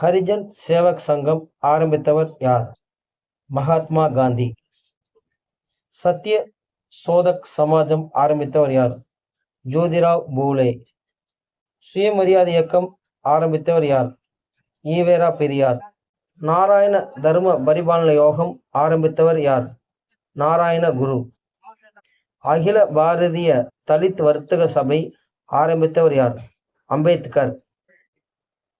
ஹரிஜன் சேவக் சங்கம் ஆரம்பித்தவர் யார்? மகாத்மா காந்தி. சத்திய சோதக் சமாஜம் ஆரம்பித்தவர் யார்? ஜோதிராவ் பூலே. சுயமரியாதை இயக்கம் ஆரம்பித்தவர் யார்? ஈவேரா பெரியார். நாராயண தர்ம பரிபாலன யோகம் ஆரம்பித்தவர் யார்? நாராயண குரு. அகில பாரதிய தலித் வர்த்தக சபை ஆரம்பித்தவர் யார்? அம்பேத்கர்.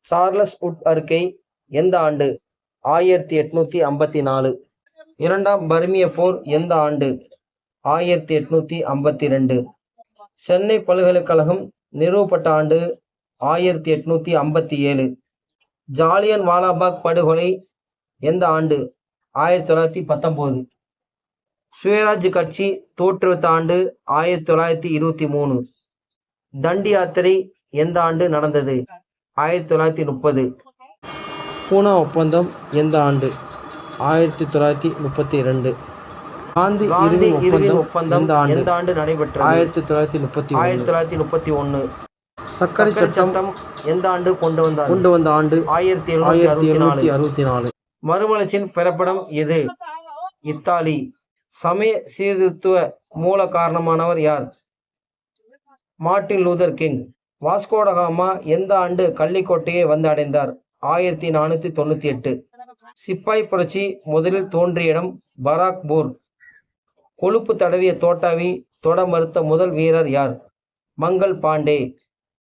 சார்லஸ் உட் அறிக்கை எந்த ஆண்டு? ஆயிரத்தி எட்நூத்தி ஐம்பத்தி நாலு. இரண்டாம் பர்மிய போர் எந்த ஆண்டு? ஆயிரத்தி எட்நூத்தி ஐம்பத்தி ரெண்டு. சென்னை பல்கலைக்கழகம் நிறுவப்பட்ட ஆண்டு ஆயிரத்தி எட்நூத்தி ஐம்பத்தி ஏழு. ஜாலியன் வாலாபாக் படுகொலை எந்த ஆண்டு? ஆயிரத்தி தொள்ளாயிரத்தி பத்தொம்போது. சுயராஜ் கட்சி தோற்றுவித்த ஆண்டு ஆயிரத்தி தொள்ளாயிரத்தி இருபத்தி மூணு. தண்டி யாத்திரை எந்த ஆண்டு நடந்தது? ஆயிரத்தி தொள்ளாயிரத்தி முப்பது. பூனா ஒப்பந்தம் எந்த ஆண்டு? ஆயிரத்தி தொள்ளாயிரத்தி முப்பத்தி ரெண்டு காந்தி இறுதி ஒப்பந்தம் எந்த ஆண்டு? நடைபெற்றது? ஆயிரத்தி தொள்ளாயிரத்தி முப்பத்தி ஆயிரத்தி தொள்ளாயிரத்தி முப்பத்தி ஒன்னு சர்க்கரை சட்டம் எந்த ஆண்டு கொண்டு வந்தார்? கொண்டு வந்த ஆண்டு ஆயிரத்தி ஆயிரத்தி எழுநூத்தி நாலு அறுபத்தி நாலு. மறுமலர்ச்சியின் பிறப்பிடம் எது? இத்தாலி. சமய சீர்திருத்துவ மூல காரணமானவர் யார்? Martin Luther king. வாஸ்கோடகாமா எந்த ஆண்டு கள்ளிக்கோட்டையை வந்து அடைந்தார்? ஆயிரத்தி நானூத்தி தொண்ணூத்தி எட்டு. சிப்பாய் புரட்சி முதலில் தோன்றிய இடம் பராக்பூர். கொழுப்பு தடவிய தோட்டாவி தொட மறுத்த முதல் வீரர் யார்? மங்கள் பாண்டே.